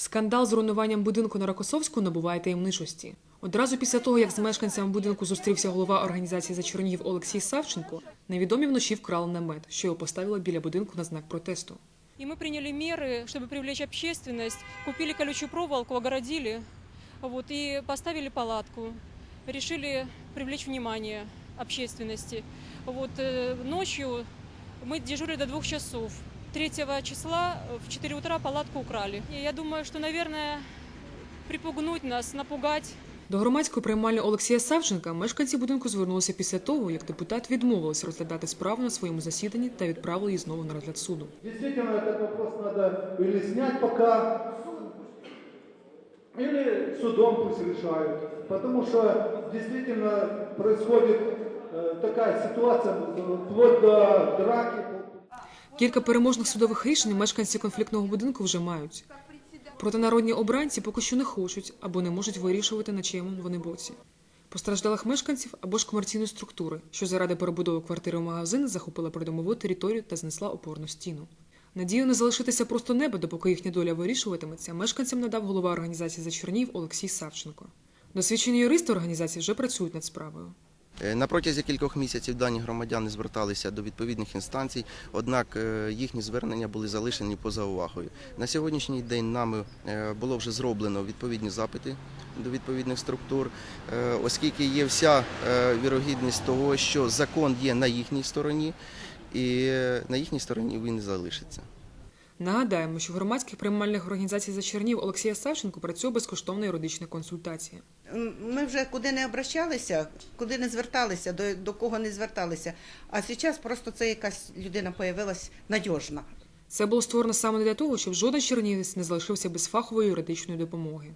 Скандал з руйнуванням будинку на Рокосовську набуває таємничості. Одразу після того, як з мешканцями будинку зустрівся голова організації за Чернігів Олексій Савченко, невідомі вночі вкрали намет, що його поставили біля будинку на знак протесту. И мы приняли меры, чтобы привлечь общественность. Купили колючую проволоку, огородили вот, и поставили палатку. Решили привлечь внимание общественности. Вот, э, ночью мы дежурили до двух часов. 3 числа в 4 утра палатку украли. И я думаю, что, наверное, припугнуть нас, напугать До громадської приймальні Олексія Савченка мешканці будинку звернулися після того, як депутат відмовився розглядати справу на своєму засіданні та відправили її знову на розгляд суду. Действительно, этот вопрос надо или снять пока, или судом пусть решают. Потому что действительно происходит э, такая ситуация, э, вплоть до драки. Кілька переможних судових рішень мешканці конфліктного будинку вже мають. Проте народні обранці поки що не хочуть або не можуть вирішувати, на чиєму вони боці. Постраждалих мешканців або ж комерційної структури, що заради перебудови квартири в магазин захопила придомову територію та знесла опорну стіну. Надію не залишитися просто неба, допоки їхня доля вирішуватиметься, мешканцям надав голова організації за Чернів Олексій Савченко. Досвідчені юристи організації вже працюють над справою. Е, На протязі кількох місяців дані громадяни зверталися до відповідних інстанцій, однак е, їхні звернення були залишені поза увагою. На сьогоднішній день нами е, було вже зроблено відповідні запити до відповідних структур, оскільки є вся вірогідність того, що закон є на їхній стороні, і на їхній стороні він залишиться. Нагадаємо, що в громадських приймальних організацій за Чернів Олексія Савченко працює безкоштовна юридична консультація. Ми вже куди не обращалися, куди не зверталися, до, до кого не зверталися. А зараз просто це якась людина появилась надіжна. Це було створено саме для того, щоб жоден чернівець не залишився без фахової юридичної допомоги.